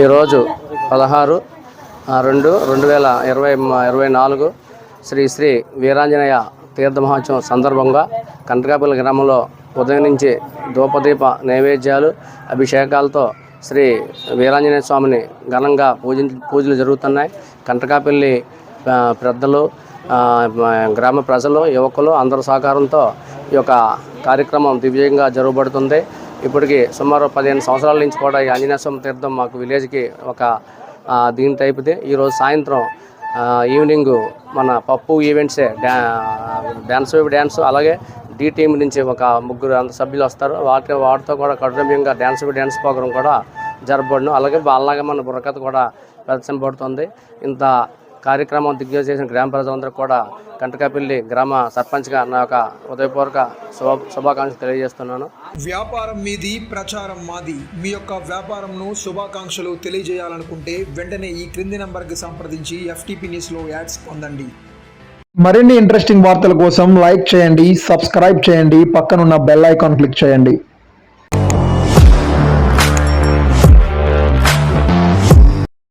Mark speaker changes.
Speaker 1: ఈరోజు పదహారు రెండు రెండు వేల ఇరవై ఇరవై నాలుగు శ్రీ శ్రీ వీరాంజనేయ తీర్థ మహోత్సవం సందర్భంగా కంటకాపల్లి గ్రామంలో ఉదయం నుంచి ధూపదీప నైవేద్యాలు అభిషేకాలతో శ్రీ వీరాంజనేయ స్వామిని ఘనంగా పూజ పూజలు జరుగుతున్నాయి. కంటకాపల్లి పెద్దలు గ్రామ ప్రజలు యువకులు అందరి సహకారంతో ఈ యొక్క కార్యక్రమం దివ్యంగా జరగబడుతుంది. ఇప్పటికి సుమారు పదిహేను సంవత్సరాల నుంచి కూడా ఈ ఆంజనేయ స్వామి తీర్థం మాకు విలేజ్కి ఒక దీని టైపుది ఈరోజు సాయంత్రం ఈవినింగ్ మన పప్పు ఈవెంట్సే డ్యా డ్యాన్స్ వేవ్ డ్యాన్స్ అలాగే డి టీం నుంచి ఒక ముగ్గురు అంత సభ్యులు వస్తారు. వాటి వాటితో కూడా కఠినంగా డ్యాన్స్ వేవ్ డ్యాన్స్ ప్రోగ్రాం కూడా జరపబడును. అలాగే అలాగే మన బుర్రకథ కూడా ప్రదర్శింపబడుతుంది ఇంత కార్యక్రమం దిగ్విజయం చేసిన గ్రామ ప్రజలందరూ కూడా కంటకాపల్లి గ్రామ సర్పంచ్గా నా యొక్క ఉదయపూర్వక శుభ శుభాకాంక్షలు తెలియజేస్తున్నాను.
Speaker 2: వ్యాపారం మీది ప్రచారం మాది. మీ యొక్క వ్యాపారంను శుభాకాంక్షలు తెలియజేయాలనుకుంటే వెంటనే ఈ క్రింది నంబర్కి సంప్రదించి ఎఫ్టీపీ న్యూస్లో యాడ్స్ పొందండి.
Speaker 3: మరిన్ని ఇంట్రెస్టింగ్ వార్తల కోసం లైక్ చేయండి సబ్స్క్రైబ్ చేయండి పక్కనున్న బెల్ ఐకాన్ క్లిక్ చేయండి.